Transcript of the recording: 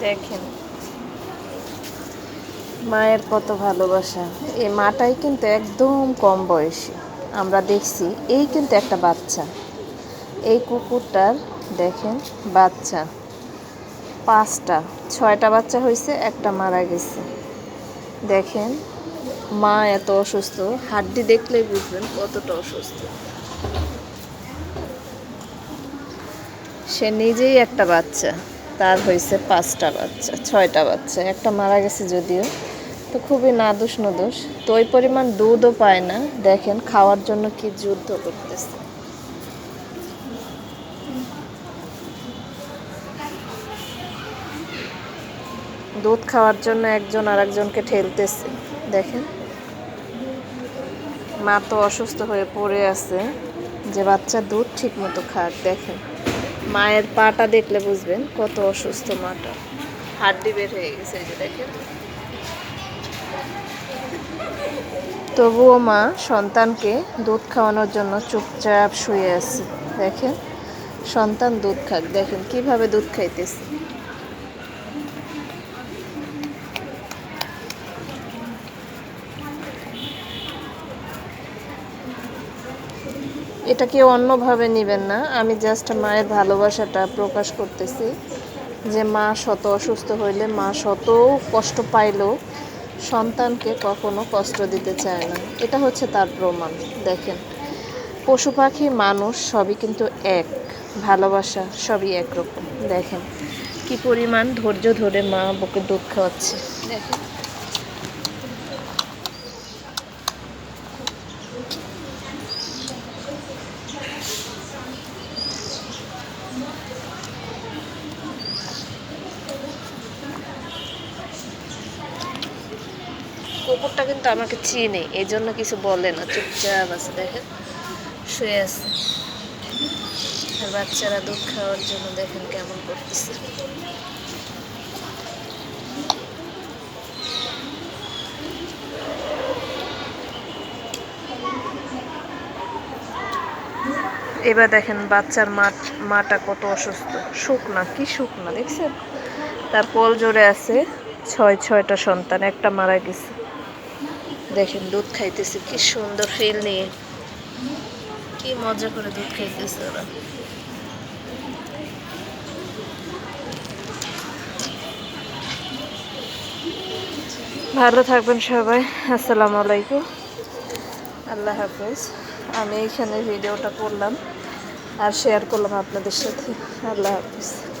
দেখেন। মায়ের কত ভালোবাসা। এই মাটাই কিন্তু একদম কম বয়সী। আমরা দেখছি, এই কিন্তু একটা বাচ্চা। এই কুকুরটার, দেখেন, বাচ্চা। পাঁচটা, ছয়টা বাচ্চা হয়েছে একটা মারা গেছে। দেখেন, মা এত অসুস্থ, হাড্ডি দেখলেই বুঝবেন কতটা অসুস্থ। সে নিজেই একটা বাচ্চা। তার হয়েছে পাঁচটা বাচ্চা, ছয়টা বাচ্চা, একটা মারা গেছে যদিও। তো খুবই নাদুস নদোষ তো ওই পরিমাণ দুধও পায় না। দেখেন খাওয়ার জন্য কি যুদ্ধ করতেছে। দুধ খাওয়ার জন্য একজন আরেকজনকে ঠেলতেছে। দেখেন। মা তো অসুস্থ হয়ে পড়ে আছে। যে বাচ্চা দুধ ঠিক মতো খাক, দেখেন। মায়ের পাটা দেখলে বুঝবেন কত অসুস্থ মাটা। হাড্ডি বের হয়ে গেছে এই যে দেখেন। তবুও মা সন্তানকে দুধ খাওয়ানোর জন্য চুপচাপ শুয়ে আছে। দেখেন, সন্তান দুধ খাক। দেখেন কীভাবে দুধ খাইতেছে। এটা কেউ অন্যভাবে নেবেন না। আমি জাস্ট মায়ের ভালোবাসাটা প্রকাশ করতেছি যে মা শত অসুস্থ হইলে মা শত কষ্ট পাইলেও সন্তানকে কখনো কষ্ট দিতে চায় না। এটা হচ্ছে তার প্রমাণ, দেখেন। পশু পাখি, মানুষ, সবই কিন্তু এক। ভালোবাসা সবই একরকম, দেখেন। কি পরিমাণ ধৈর্য ধরে মা বুকে দুঃখ হচ্ছে দেখেন কুকুরটা কিন্তু আমাকে চিনে এই জন্য কিছু বলে না, চুপচাপ আছে, দেখেন, শুয়ে আছে। আর বাচ্চারা দুধ খাওয়ার জন্য দেখেন কেমন করতেছে। এবার দেখেন বাচ্চার মা মাটা কত অসুস্থ। শুকনা, কি শুকনা, দেখছেন? তার কোল জোরে আছে। ছয়, ছয়টা সন্তান, একটা মারা গেছে। দেখেন, দুধ খাইতেছে, কি সুন্দর ফিল নিয়ে। কি মজা করে দুধ খাইতেছে ওরা। ভালো থাকবেন সবাই। আসসালামু আলাইকুম। আল্লাহ হাফেজ। আমি এইখানে ভিডিওটা করলাম আর শেয়ার করলাম আপনাদের সাথে। আল্লাহ হাফেজ।